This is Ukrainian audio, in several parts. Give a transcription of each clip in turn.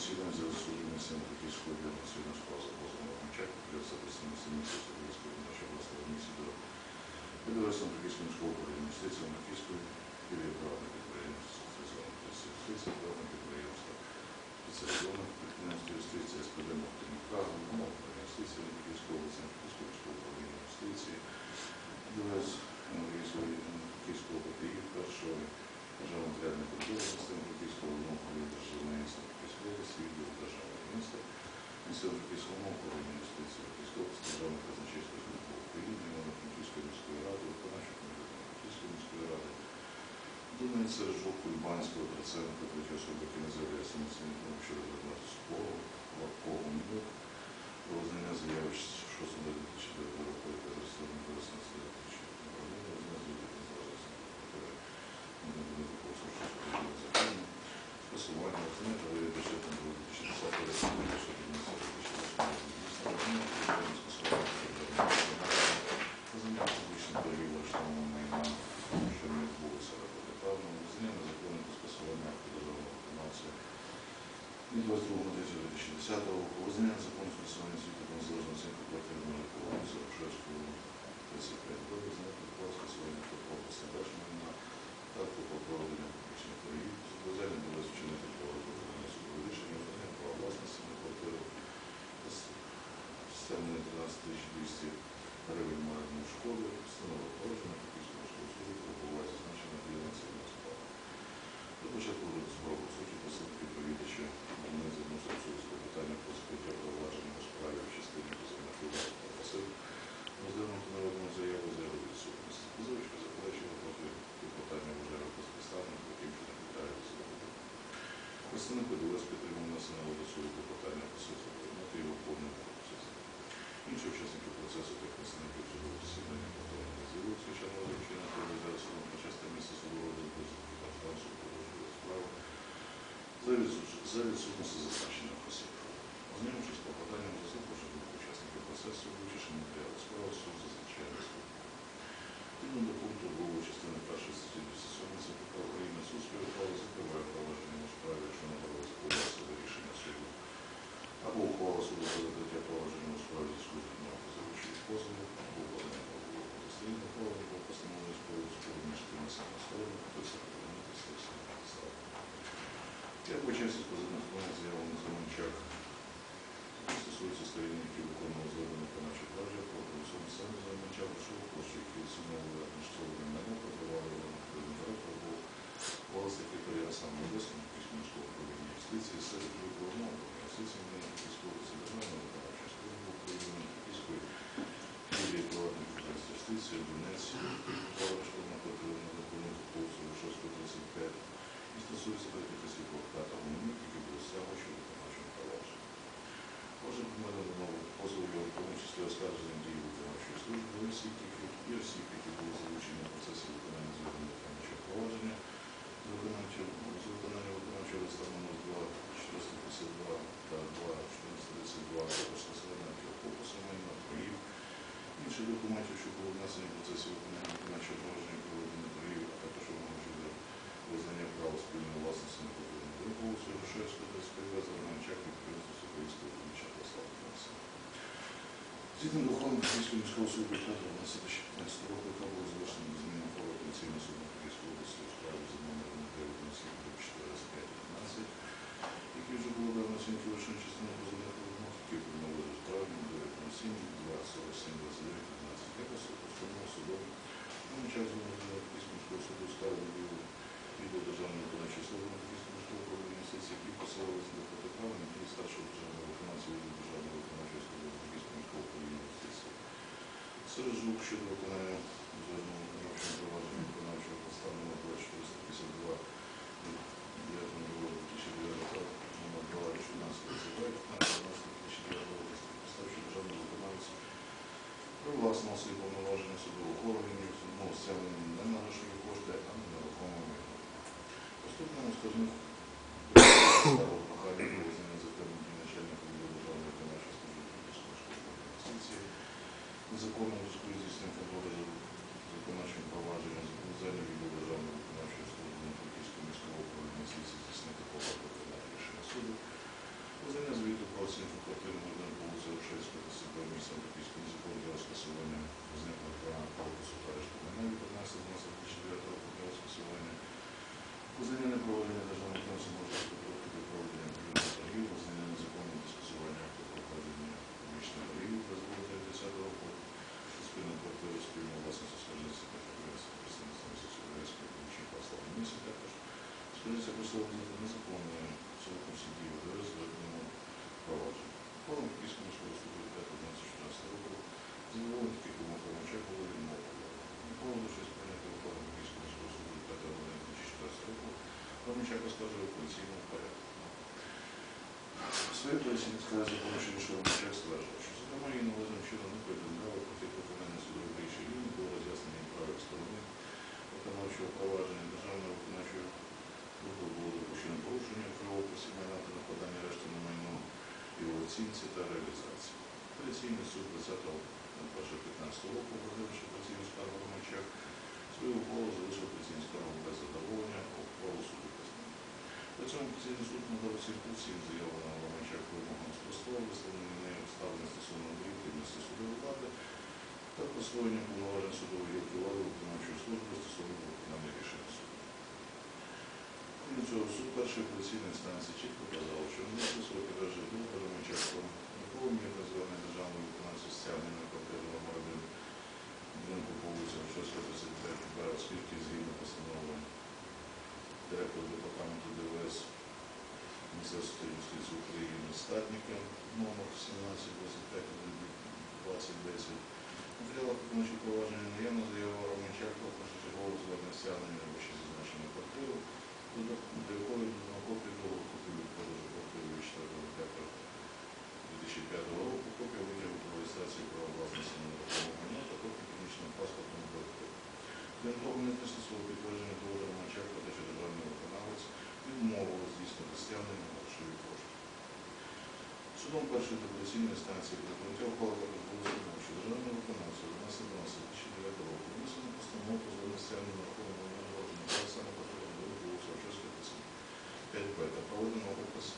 засідання за засудження Сінтоківського біонаційного справу за позовом Мачак, для записання Сінтоківського Сокольського нашого обласного місця до Підвесом Сінтоківського міського управління юстиції Сінтоківської філії приватних підприємств, спеціалізованих юстиції, приватних підприємств, спеціалізованих підприємств юстиції, СПД головного управління юстиції Сінтоківської області, Сінтоківського міського управління юстиції, ДВС Київського ПТІ, першого державного системи Київського управління державної міста Київської області відділу державного міста, місцевих пісомов, управління юстиції Київської області, Державної казначейської служби України, Івано-Франківської міської ради, виконавчого комітету Франківської міської ради, Донецька, Жовку, Лібанського, Траценка, третій особи, які не щодо Бернарду Супову, Лапкову, Мілок, про визнання заяви 6 року, яка зареєстрована 19 22.2010 року, визнання незаконного скасування звіту про незалежну Представник ПДВС підтримав внесеного до суду клопотання по суті задовольнити його повним процесом. Інші учасники процесу та представники судового засідання повторно не з'явилися, хоча може вчинити зараз судом на часте місце судового розгляду та суд продовжує справу за відсут- за відсутності зазначених осіб. Ознайомившись з клопотанням за суд, прошу думку учасників процесу, вивчивши матеріали справи, суд зазначає наступне. Відповідно до пункту 2 частини 1 статті 207 ЦПК або ухвала суду про закриття провадження у справі зв'язку з відмовою позивачів позову, або укладення правового дослідного провадження або з приводу спору між тими самими сторонами, підписано прийняти слідчі підстави. Я почався з позивних заяву на Заманчак, які стосуються сторін, які виконували звернення виконавчого провадження, про правосуддя саме Заманчак, що коштів, які відсунули продавали його на директор, або голос секретаря саме Одеського міського управління юстиції, серед виконавного юстиції Міністерського державного виконавчого служби України, Київської філії приватних підприємств юстиції, Донець, товариство на закону Кулсу 635 і стосується третіх осіб адвоката Гуманюк, які були стягувачі виконавчого провадження. Кожен вимови позову в тому числі оскарження дії виконавчої служби. Осіб, і осіб, які були залучені в процесі виконання звернення виконавчого провадження, з виконання виконавчого листа номер 2 452 та 2 432 також скасування опису майна торгів, інших документів, що були внесені в процесі виконання виконавчого провадження проведення торгів, а також вимоги щодо визнання права спільної власності на культурну групу Сорушевського та СПВ за Романчак підприємства Сокольського Дмитра Послава Фінансова. Згідно до ухвали Київського міського суду 5 2015 року, яка була завершена до зміни ухвали Апеляційного суду Київської області у справі за номером 9 які вже було дано оцінки вищої частини позовних вимог, які приймали за справі 9 2 47 29 15 якось постанова судом. Ну, час звернення Київського міського суду ставили відео державної виконавчої служби на Київського міського управління юстиції, які посилалися до протиправних і старшого державного виконавця відділу державної виконавчої служби на Київського міського управління юстиції. Серед звук щодо виконання звернення провадження виконавчого поставлено 2452 9 року номер 2 16 2009 року повноваження судового органу, мов стягнення не на грошові кошти, а на нерухоме майно. Скаржних законно високоизискан подхода за нашим провадження зайняли до Державної виконавчої служби на Франківському міському управлінні слідства здійснити подати на рішення суду. Подання звіту про оцінку квартирного будинку вулиці Овшевського та себе міста Франківського міського для скасування зниклих права корпусу та решту майна від 15 до 2009 року для скасування. Познання неправлення державної фінансової може визнати незаконною сроком судді ОДР зведеному провадження. Форум Київського міського суду 5.11.14 року задоволення таких умов Калмача було відмовлено. Поводившись прийняти ухвалу Київського міського суду 5.11.2014 року, Калмачак оскаржив в поліційному порядку. У своїй поясненні сказати, що що Ромачак стверджував, що зокрема її належним чином не повідомляли про ті виконання судових рішень, і не було роз'яснення прав сторони виконавчого провадження державної виконавчої служби було допущено порушення правописі майна та накладання решти на майно і в оцінці та реалізації. Апеляційний суд 20.01.15 року, розглянувши апеляційну скаргу Ромачак, свою ухвалу залишив апеляційну скаргу без задоволення, ухвалу суду без. При цьому апеляційний суд надав оцінку всім заявленим Ромачак вимогам спростував, висловлені нею обставини стосовно об'єктивності судової влади та присвоєння повноважень судової гілки влади виконавчої служби стосовно виконання рішень суду. Крім цього, суд першої апеляційної інстанції чітко казав, що не стосує держи друга Ромачаком, ніколи мірне звернення державної виконавця стягнення на квартиру номер 1 будинку по вулиці 35 Б, оскільки згідно постанови директора департаменту ДВС Міністерства юстиції України Статніка номер 1725 2010 Матеріалах виконавчого провадження наявно заява Романчак про першочергове звернення стягнення вище зазначену квартиру, до якої на копію договору купівлі продажу квартири від 4 2005 року, копія витягу про реєстрацію права власності на нерухоме майно та копія технічного паспорту на квартиру. Крім того, не тимчасового підтвердження договору Романчак про те, що державний виконавець відмовили здійснити стягнення грошові кошти. Судом першої апеляційної станції при прийняття ухвали також було судом, що державний виконавця 12.12.2009 року внесено постанову про стягнення рахунок народження права саме потрібно до вулиця Очевська 5 Б та проведено опис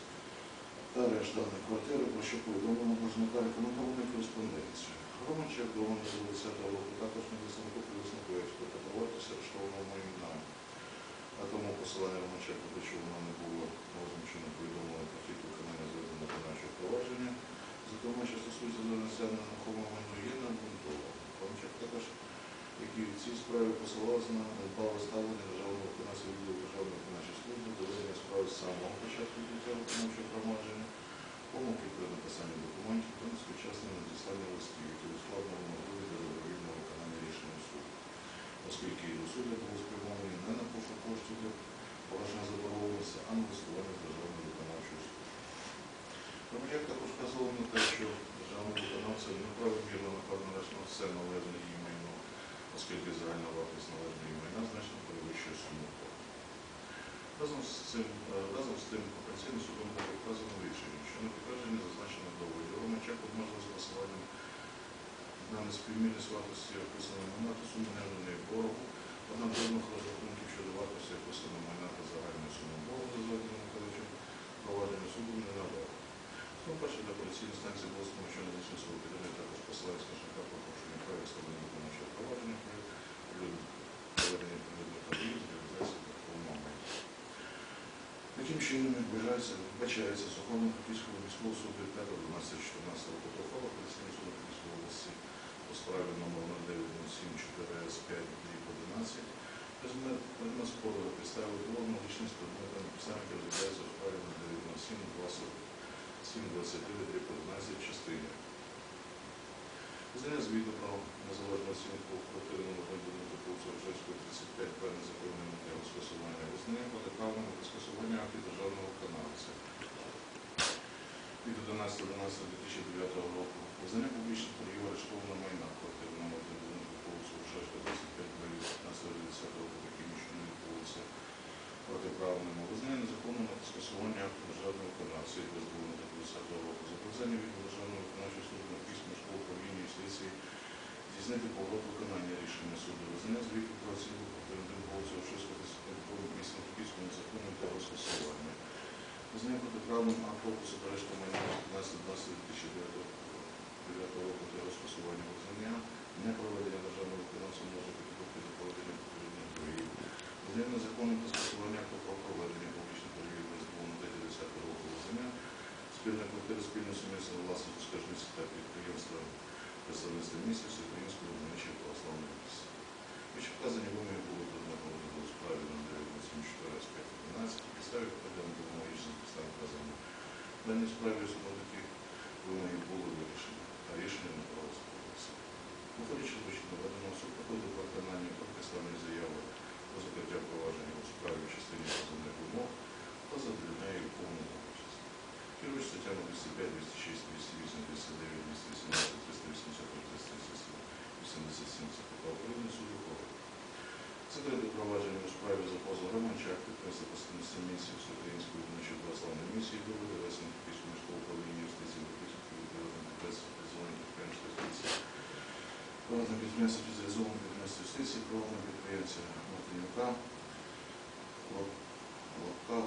та арешт даної квартири, про що повідомлено боржника рекомендованої кореспонденції. Романчак до 2010 року також висновку висновку експерта про вартість арештованого майна. А тому посилання Романчака, про що воно не було означено повідомлено про ті виконання зведеного виконавчого провадження. Зокрема, що стосується звернення на нерухоме майно, є не обґрунтовано. Романчак також, які в цій справі посилалися на недбале ставлення державного виконавця відділу державної виконавчої служби до справи з самого початку відкриття виконавчого провадження, помилки при написанні документів та несвоєчасне надіслання листів, які ускладнили можливість для добровільного виконання рішення суду оскільки її суди були спрямовані не на пошук коштів для погашення заборгованості, а на висування державної виконавчої служби. Громадяк також вказував на те, що державний виконавця неправомірно накладно на все належне її майно, оскільки загальна вартість належної майна значно перевищує суму. Разом з цим, е, разом з тим, апеляційним судом було вказано в рішенні, що на підтвердження зазначених доводів Ромачак обмежив з посиланням на неспівмірність вартості описаного майна та суми невинної боргу, однак жодних розрахунків щодо вартості описаного майна та загальної суми боргу за зведеним виконавчим провадження суду не надав. Тому перше для поліційної станції було сполучено з іншого підтримки також посилається на шляхах порушення права встановлення виконавчого провадження при проведенні відповідних робіт з реалізації такого майна. Таким чином відбувається, вбачається законом Київського міського суду 5.12.14 року протокола Київського суду Київської області по справі номер 0907 4 С 5 11 Предмет спору підстави було з предметом написання, розглядається у справі номер 907 29 11 частині. Знання звіту про незалежну оцінку 1 будинку по вулиці Ржевської, 35 Б незаконним матеріалом скасування визнання протиправним та скасування актів державного виконавця від 11.12.2009 року. Визнання публічних торгів арештованого майна 1 будинку вулиці Ржевської, 35 Б від 15.10 року, не відбулося протиправним. Визнання незаконним та скасування акту державного виконавця від 2010 року. Зобов'язання від державної виконавчої служби на Київському школу юстиції здійснити поворот виконання рішення суду. Визнання звіту про оцінку 35 Б місцем Київському законом та розкасування. Визнання протиправним опису арешту майна 15.12.2009 року та розкасування визнання непроведення державного виконавця може підготувати до проведення відповідних торгів. Визнання незаконним та скасування акту про проведення публічних торгів без на 10 року визнання спільної квартири спільної сумісної власності скаржниці та підприємства представництва місії Всеукраїнської Винничої православної місії. Вище вказані вимоги були однаково до справі номер 84-511, підставі вкладені до аналогічних підстав вказаних. В даній справі вимоги були вирішені, а рішення не правоспорядилося. Виходячи з вище наведеного суд проходив виконання оркестральної заяви про закриття провадження у справі в частині вказаних вимог та задовільняє повному Керуючи статтями 205, 206, 208, 209, 218, 380, 387 ЦПК України суд ухвалив. Закрити провадження у справі за позов Романчак підписи постановці місії Всеукраїнської виночої православної місії до Велесень Київського міського управління юстиції Київської відповідної підписи підзвонити підприємства юстиції. Приватне підприємство спеціалізоване підприємство юстиції, приватне підприємця Мартинюка, Лапка,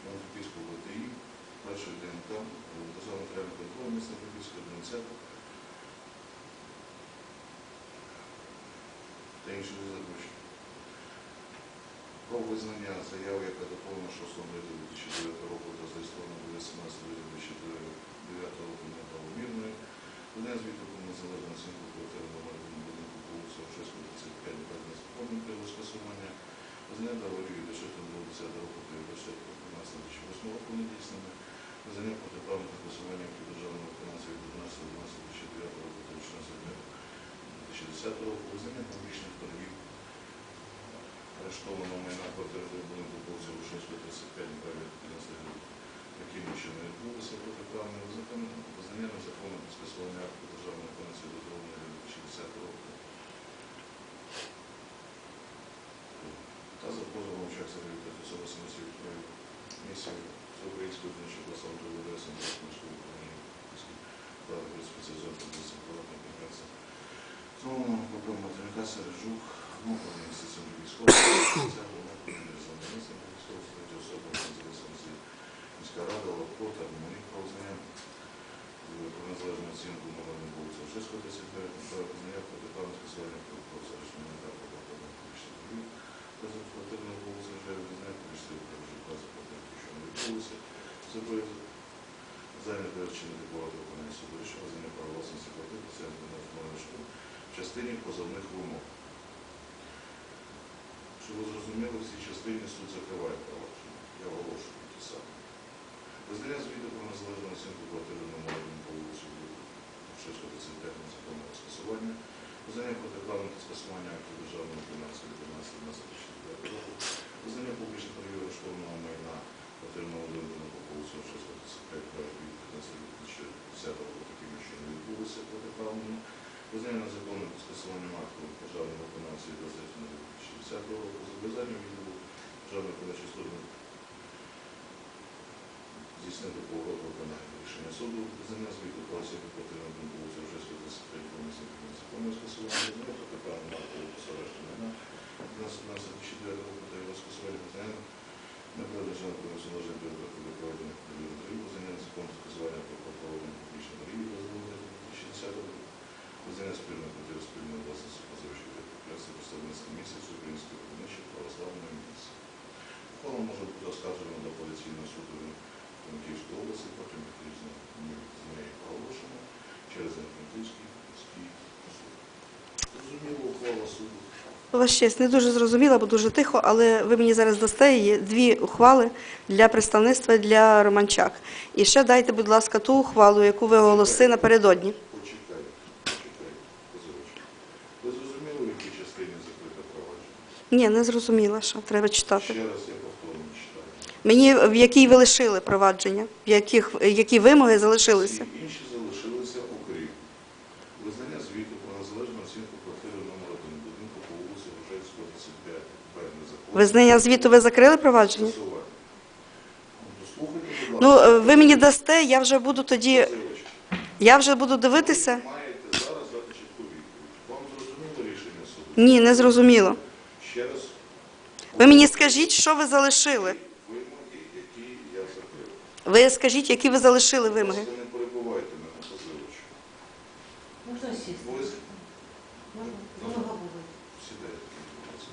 Франківського ВТІ, першої ДНК, Державного матеріального контролю міста Франківського ДНЦ та інші задачі. Про визнання заяви, яка доповнена 6 липня 2009 року та зареєстрована 18 липня 2009 року неправомірною, Видання звіту про незалежну оцінку квартири номер 1 будинку по вулиці Овчевського, 35, без законних про скасування, визнання договорів від 10 року та 2008 року недійсними, визнання протиправних скасування актів державної виконавців від 12 року та 16 2010 року, визнання публічних торгів арештовано майна квартири будинку по вулиці Рушинської, 35, 15 років, яким ще не відбулося протиправне визнання, незаконного скасування акту державної дозволеного від 2010 року. Та за позовом час реабілітації особи православної ВДС Міського управління Київської спеціалізованої поліції приватного підприємства. Знову проблема Матвіка Сережук, ну, інвестиційну військову, це головне державне місце військового, третя особа, незалежності міська рада, Лапко, та Монік про визнання про незалежну оцінку номерної вулиці Ошиського 39, про визнання протиправного скасування про зарішення та про публічних торгів, результативної вулиці вже визнання публічних торгів, за квартиру, відбулося, зробити зайняти вчинити багато виконання суду рішення визнання права власності квартир, це школи в частині позовних вимог. Щоб ви зрозуміли, в цій частині суд закриває провадження. Я оголошую ті самі. Визнання звіту про незалежну оцінку квартири номер 1 по вулиці Шевського 35 незаконного скасування, визнання протиправних скасування актів державної виконавції від 12 року, визнання публічних торгів арештованого майна квартирного будинку по вулиці Шевського 35 від 15 року, такими, що не відбулися протиправними, Визнання незаконним скасуванням акту державної виконавції 2010 року, зобов'язання відділу державної виконавчої служби здійснити поворот виконання рішення суду, визнання звіту будинку вулиці Рожевської 35 комісії незаконного скасування, визнання протиправного акту посарешти майна 12 року та його скасування, визнання Державної виконавчої служби для проведення періоду торгів, визнання незаконного скасування про проведення публічних торгів, дозволено 2010 року, Визнання спільної квартири спільної власності позивачів та підприємства представництва місяць Української винищої православної місії. Ухвала може бути оскаржена до апеляційного суду Франківської області, потім відрізно з неї проголошено через Франківський міський суд. Зрозуміло, ухвала суду. Честь, не дуже зрозуміла, бо дуже тихо, але ви мені зараз дасте її дві ухвали для представництва для Романчак. І ще дайте, будь ласка, ту ухвалу, яку ви оголосили напередодні. Ви зрозуміли, в якій частині закрите провадження? Ні, не зрозуміла, що треба читати. Ще раз я повторно читаю. Мені в якій ви лишили провадження, в яких які вимоги залишилися. Всі інші залишилися окрім визнання звіту про незалежну оцінку квартири номер 1 будинку по вулиці Рожевського, 35, Б, незаконно. Визнання звіту ви закрили провадження? Ну, е, ви мені дасте, я вже буду тоді, я вже буду дивитися. Вам зрозуміло рішення суду? Ні, не зрозуміло. Ще раз. Ви мені скажіть, що ви залишили. Ви скажіть, які ви залишили вимоги. Просто не перебувайте мене, позивач. Можна сісти? Ви Можна? Много буде. Сідайте, будь ласка.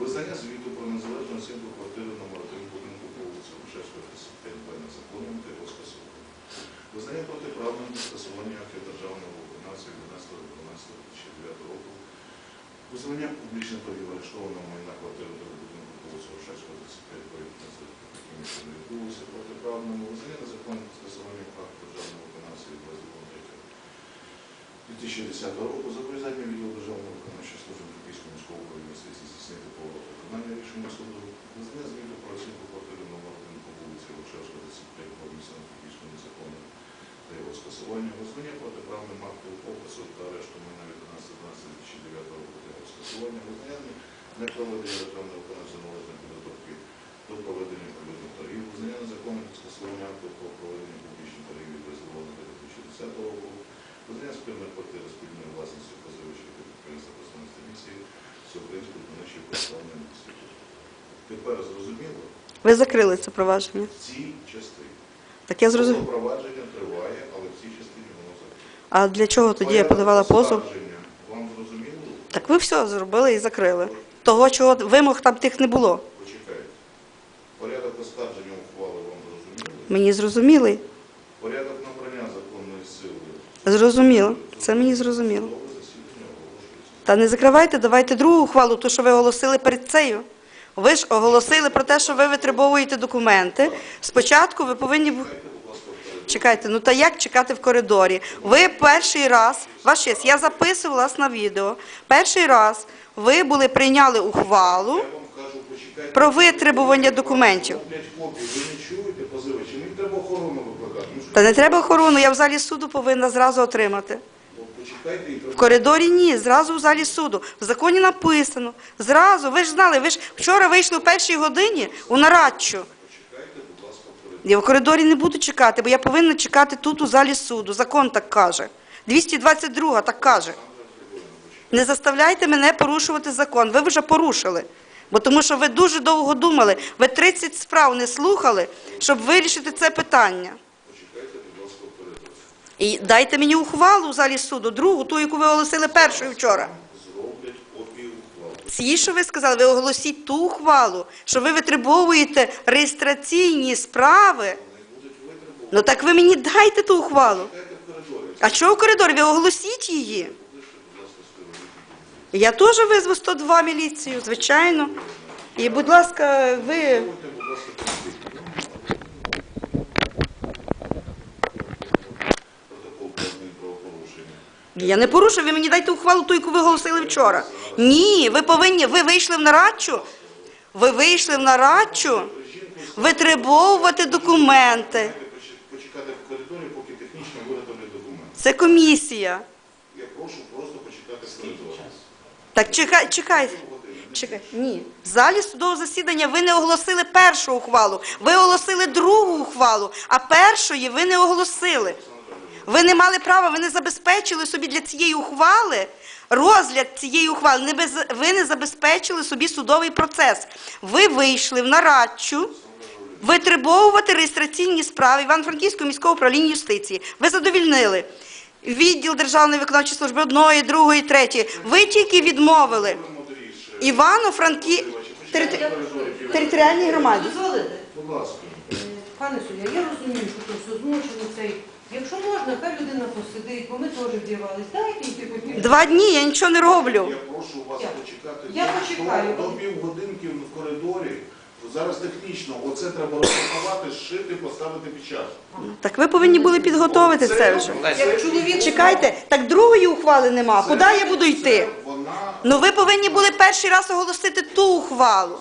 Визнання звіту про незалежну оцінку квартири номер 1 будинку по вулиці Рушевського, 35 Б незаконним та його скасування. Визнання протиправним та скасування актів державної виконавції 12.12.2009 року. Визнання публічних торгів арештованого майна квартири до будинку по вулиці Рушевського, 35 Б таким комісії не відбулося протиправному визнання незаконним скасування факту державного виконавця від 2010 року зобов'язання відділу державного виконавчої служби Київського міського управління слідства здійснити поворот виконання рішення суду, визнання звіту про оцінку квартири номер 1 по вулиці Лукшевська, 35 по місцям Київського незаконно та його скасування, визнання протиправним актом опису та арешту майна від 11.12.2009 року та його скасування, визнання непроведення державного виконавця належної підготовки до проведення природних торгів, визнання незаконних скасування акту про проведення публічних торгів від 2010 року, визнання спільної квартири спільної власності позивачів та підприємства представництва місії Всеукраїнської виконавчої державної інституту. Тепер зрозуміло Ви закрили це провадження. в цій частині. Так я зрозуміла. Тобто Провадження триває, але в цій частині воно закрите. А для чого тоді я подавала позов? Вам зрозуміло? Так ви все зробили і закрили. Того, чого вимог там тих не було. Почекайте. Порядок оскарження ухвали вам зрозумілий? Мені зрозуміли. Порядок набрання законної сили. Зрозуміло. Це мені зрозуміло. Та не закривайте, давайте другу ухвалу, ту, що ви оголосили перед цією. Ви ж оголосили про те, що ви витребовуєте документи. Спочатку ви повинні Чекайте. Ну та як чекати в коридорі? Ви перший раз, ваш честь, я записувала вас на відео. Перший раз ви були прийняли ухвалу про витребування документів. Ну? Та не треба охорону, я в залі суду повинна зразу отримати. І В коридорі ні, зразу в залі суду. В законі написано. Зразу, ви ж знали, ви ж вчора вийшли в першій годині у нарадчу. Почекайте, будь ласка. Я в коридорі не буду чекати, бо я повинна чекати тут у залі суду. Закон так каже. 222 так каже. Не заставляйте мене порушувати закон. Ви вже порушили. Бо тому що ви дуже довго думали, ви 30 справ не слухали, щоб вирішити це питання. Почекайте, будь ласка, вперед. І дайте мені ухвалу у залі суду, другу, ту, яку ви оголосили першою вчора. Ці, що ви сказали, ви оголосіть ту ухвалу, що ви витребовуєте реєстраційні справи. Ну так ви мені дайте ту ухвалу. В. А що в коридорі? Ви оголосіть її. Я теж визву 102 міліцію, звичайно. І, будь ласка, ви. Будьте, будь ласка, підійдіть. Протокол про адмінправопорушення. Я не порушую, ви мені дайте ухвалу ту, яку ви оголосили вчора. Ні, ви повинні, ви вийшли в нарадчу. Ви вийшли в нарадчу витребовувати документи. Почекати в коридорі, поки технічно виготовлять документи. Це комісія. Я прошу просто почекати в коридорі. Так чекай, чекайте. Чекай, ні. В залі судового засідання ви не оголосили першу ухвалу, ви оголосили другу ухвалу, а першої ви не оголосили. Ви не мали права, ви не забезпечили собі для цієї ухвали розгляд цієї ухвали. Не без, ви не забезпечили собі судовий процес. Ви вийшли в нарадчу витребовувати реєстраційні справи Івано-Франківського міського управління юстиції. Ви задовільнили. Відділ Державної виконавчої служби одної, другої, третьої. Ви тільки відмовили. Івано-Франкі... територіальній громаді. Будь ласка. Пане суддя, я розумію, що це все змушено цей. Якщо можна, хай людина посидить, бо ми теж вдівалися. Дайте їй хоч Два дні я нічого не роблю. Я прошу вас Я- почекати я до- почекаю. до півгодинки в коридорі. Зараз технічно, оце треба розпакувати, зшити, поставити під час. Так ви повинні були підготовити це вже. Як чоловік Чекайте, так другої ухвали нема. Куди я буду йти? Вона, Ну ви повинні були перший раз оголосити ту ухвалу.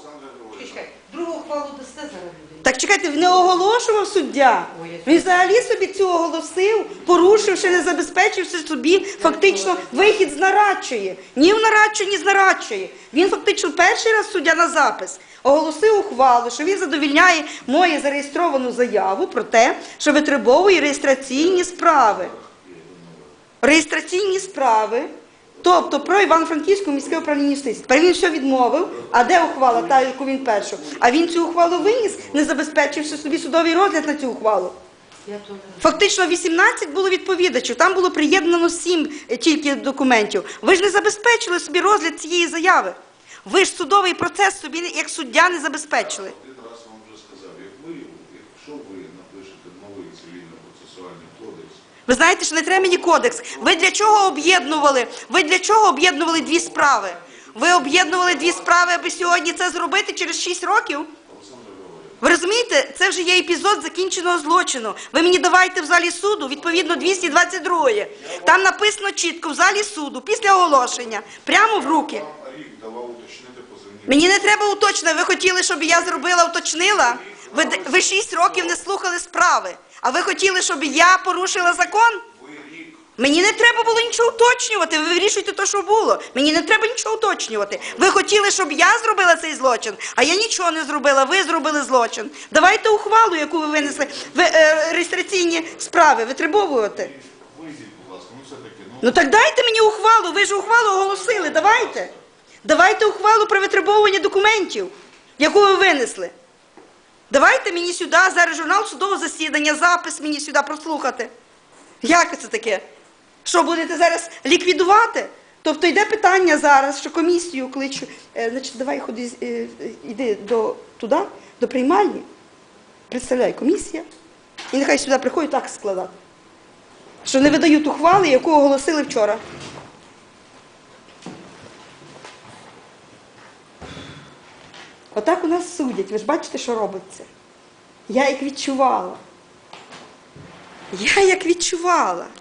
Чекай, другу ухвалу дасте зараз. Так чекайте, не оголошував суддя. Він взагалі собі цю оголосив, порушивши, не забезпечивши собі фактично вихід з нарадчої. Ні в нарадчу, ні з нарадчої. Він фактично перший раз суддя на запис оголосив ухвалу, що він задовільняє мою зареєстровану заяву про те, що витребовує реєстраційні справи. Реєстраційні справи. Тобто про Івано-Франківську міське управління юстиції. Тепер він все відмовив. А де ухвала, та, яку він першу? А він цю ухвалу виніс, не забезпечивши собі судовий розгляд на цю ухвалу. Фактично 18 було відповідачів, там було приєднано 7 тільки документів. Ви ж не забезпечили собі розгляд цієї заяви. Ви ж судовий процес собі як суддя не забезпечили. один раз вам вже сказав, як ви, якщо ви напишете новий цивільно-процесуальний кодекс, Ви знаєте, що не треба мені кодекс. Ви для чого об'єднували? Ви для чого об'єднували дві справи? Ви об'єднували дві справи, аби сьогодні це зробити через 6 років? Ви розумієте, це вже є епізод закінченого злочину. Ви мені давайте в залі суду, відповідно 222. Там написано чітко в залі суду, після оголошення, прямо в руки. Мені не треба уточнити. Ви хотіли, щоб я зробила, уточнила? Ви, ви 6 років не слухали справи. А ви хотіли, щоб я порушила закон? Мені не треба було нічого уточнювати. Ви вирішуйте те, що було. Мені не треба нічого уточнювати. Ви хотіли, щоб я зробила цей злочин, а я нічого не зробила. Ви зробили злочин. Давайте ухвалу, яку ви винесли. Ви е, реєстраційні справи витребовувати. Ну так дайте мені ухвалу. Ви ж ухвалу оголосили. Давайте. Давайте ухвалу про витребовування документів, яку ви винесли. Давайте мені сюди зараз журнал судового засідання, запис мені сюди прослухати. Як це таке? Що будете зараз ліквідувати? Тобто йде питання зараз, що комісію кличу. Е, значить, давай ходи, е, е, йди туди, до приймальні. Представляй, комісія. І нехай сюди приходять так складати. Що не видають ухвали, яку оголосили вчора. Отак у нас судять. Ви ж бачите, що робиться. Я як відчувала. Я як відчувала.